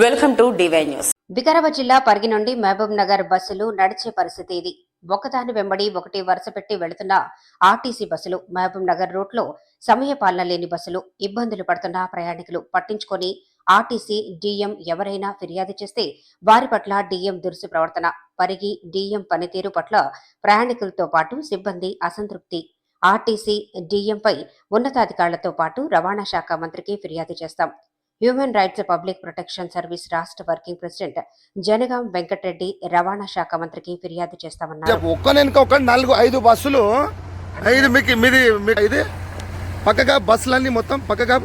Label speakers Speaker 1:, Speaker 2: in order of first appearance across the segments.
Speaker 1: Welcome to DY news.
Speaker 2: Vikarabad జిల్లా పరిగి నుండి మహబూబ్ నగర్ బస్సులు నడిచే పరిస్థితి ఇది. ఒకదాని వెంబడి ఒకటి వరుస పెట్టి వెళుతున్న ఆర్టీసీ బస్సులు మహబూబ్ నగర్ రూట్లో సమయపాలన లేని బస్సులు ఇబ్బందులు పడుతున్న ప్రయాణికులు పట్టించుకొని ఆర్టీసీ డీఎం ఎవరైనా ఫిర్యాదు చేస్తే వారి పట్ల డీఎం దురుసు ప్రవర్తన పరిగి డీఎం పనితీరు పట్ల ప్రయాణికులతో పాటు సిబ్బంది అసంతృప్తి. ఆర్టీసీ డీఎంపై ఉన్నతాధికారులతో పాటు రవాణా శాఖ మంత్రికి ఫిర్యాదు చేస్తాం. Human rights public protection service రాష్ట్ర వర్కింగ్ ప్రెసిడెంట్ జనగాం వెంకటరెడ్డి రవాణా శాఖ మంత్రికి ఫిర్యాదు చేస్తామన్నారు.
Speaker 3: ఒక్క నాలుగు ఐదు బస్సులు ఐదు మీకు మీది ఇది. పక్కగా బస్సులన్నీ మొత్తం పక్కగా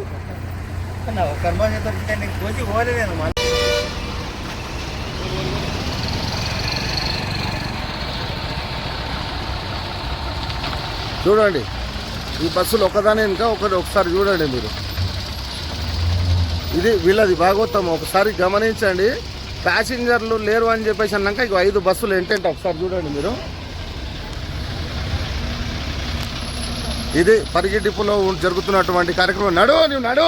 Speaker 3: చూడండి ఈ బస్సులు ఒకదాని ఇంకా ఒకటి ఒకసారి చూడండి మీరు. ఇది వీళ్ళది భాగవతం ఒకసారి గమనించండి. ప్యాసింజర్లు లేరు అని చెప్పేసి అన్నాక ఇక ఐదు బస్సులు ఏంటంటే ఒకసారి చూడండి మీరు. ఇది పరిగి డిపోలో జరుగుతున్నటువంటి కార్యక్రమం. నడు నువ్వు నడు.